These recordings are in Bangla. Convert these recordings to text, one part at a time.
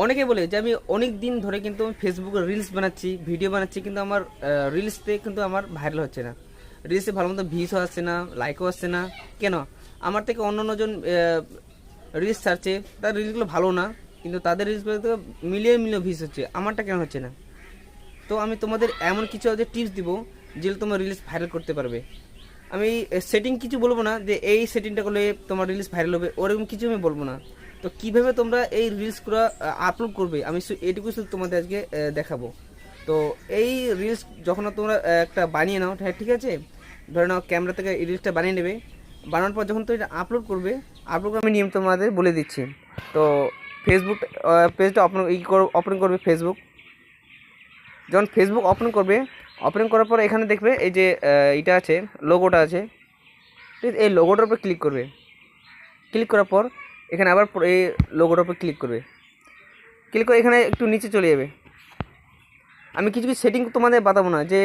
অনেকে বলে যে আমি অনেক দিন ধরে কিন্তু আমি ফেসবুকে রিলস বানাচ্ছি ভিডিও বানাচ্ছি, কিন্তু আমার রিলসতে কিন্তু আমার ভাইরাল হচ্ছে না। রিলসে ভালো মতো ভিউসও আসছে না লাইকও আসছে না। কেন? আমার থেকে অন্য অন্যজন রিলস ছাড়ছে তার রিলসগুলো ভালো না, কিন্তু তাদের রিলসগুলো তো মিলিয়ে মিলিয়ে ভিউস হচ্ছে। আমারটা কেন হচ্ছে না? তো আমি তোমাদের এমন কিছু যে টিপস দিব, যেগুলো তোমার রিলস ভাইরাল করতে পারবে। আমি সেটিং কিছু বলব না, যে এই সেটিংটা করলে তোমার রিলস ভাইরাল হবে, ওরকম কিছু আমি বলব না। তো কীভাবে তোমরা এই রিলসগুলো আপলোড করবে? আমি এইটুকু শুধু তোমাদের আজকে দেখাবো। তো এই রিলস যখন তোমরা একটা বানিয়ে নাও হ্যাঁ ঠিক আছে? ধরে নাও ক্যামেরা থেকে এই রিলসটা বানিয়ে নেবে। বানানোর পর যখন তুমি এটা আপলোড করবে আপলোড আমি নিয়ম তোমাদের বলে দিচ্ছি। তো ফেসবুক পেজটা ওপেন ই ওপেন করবে ফেসবুক যখন ফেসবুক ওপেন করবে ওপেন করার পর এখানে দেখবে, এই যে এটা আছে লোগোটা আছে। ঠিক এই লোগোটার উপর ক্লিক করবে। ক্লিক করার পর এখানে আবার এই লোগোটার উপর ক্লিক করবে। ক্লিক করে এখানে একটু নিচে চলে যাবে। আমি কিছু কিছু সেটিং তোমাদের বাতাবো না, যে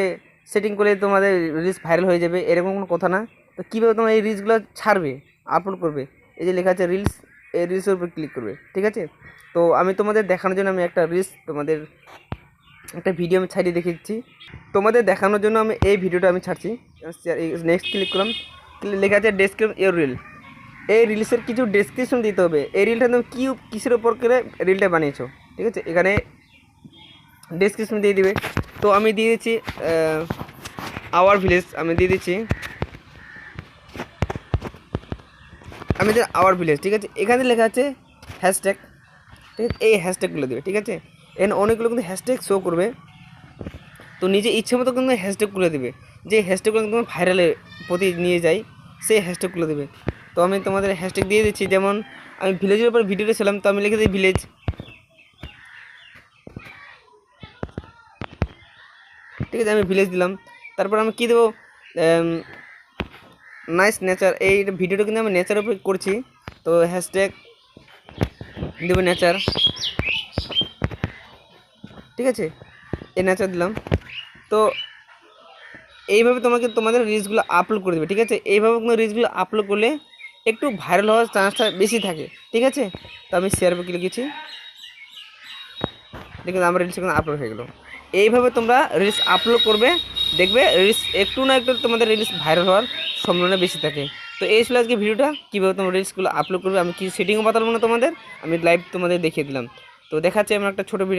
সেটিং করলে তোমাদের রিলস ভাইরাল হয়ে যাবে, এরকম কোনো কথা না। তো কীভাবে তোমার এই রিলসগুলো ছাড়বে আপলোড করবে? এই যে লেখা আছে রিলস এই রিলসের উপর ক্লিক করবে, ঠিক আছে? তো আমি তোমাদের দেখানোর জন্য আমি একটা রিলস তোমাদের একটা ভিডিও আমি ছাড়িয়ে দেখিয়েছি। তোমাদের দেখানোর জন্য আমি এই ভিডিওটা আমি ছাড়ছি। নেক্সট ক্লিক করলাম। লেখা আছে ডেসক্রিপশন ইউর রিল এই রিলসের কিছু ডেসক্রিপশন দিতে হবে। এই রিলটা তুমি কী কিসের ওপর করে রিলটা বানিয়েছো? ঠিক আছে? এখানে ডেসক্রিপশন দিয়ে দিবে। তো আমি দিয়ে দিচ্ছি আওয়ার ভিলেজ আমি দিয়ে দিচ্ছি, আমি যে আওয়ার ভিলেজ ঠিক আছে? এখানে লেখা আছে হ্যাশট্যাগ ঠিক আছে? এই হ্যাশট্যাগুলো দেবে, ঠিক আছে? এখানে অনেকগুলো কিন্তু হ্যাশট্যাগ শো করবে। তো নিজে ইচ্ছে মতো কিন্তু হ্যাশট্যাগুলো দেবে। যে হ্যাশট্যাগুলো কিন্তু ভাইরালে প্রতি নিয়ে যায়, সেই হ্যাশট্যাগুলো দেবে। তো আমি তোমাদের হ্যাশট্যাগ দিয়ে দিচ্ছি, যেমন আমি ভিলেজের উপর ভিডিওটা ছিলাম তো আমি লিখে দিই ভিলেজ ঠিক আছে, আমি ভিলেজ দিলাম। তারপর আমি কী দেবো? নাইস নেচার এই ভিডিওটা কিন্তু আমি নেচারের উপর করছি। তো হ্যাশট্যাগ দেবো নেচার ঠিক আছে, এই নেচার দিলাম। তো এইভাবে তোমাকে তোমাদের রিলসগুলো আপলোড করে দেবে, ঠিক আছে? এইভাবে কোনো রিলসগুলো আপলোড করলে একটু ভাইরাল হওয়ার চান্সটা বেশি থাকে, ঠিক আছে? তো আমি শেয়ার বুকে লিখেছি। দেখুন, আমার রিলস এখন আপলোড হয়ে গেলো। এইভাবে তোমরা রিলস আপলোড করবে, দেখবে রিলস একটু না একটু তোমাদের রিলস ভাইরাল হওয়ার সম্ভাবনা বেশি থাকে। তো এই ছিল আজকে ভিডিওটা, কীভাবে তোমরা রিলসগুলো আপলোড করবে, আমি কি সেটিংও বাতাবো না তোমাদের, আমি লাইভ তোমাদের দেখিয়ে দিলাম। তো দেখাচ্ছি, আমার একটা ছোটো ভিডিও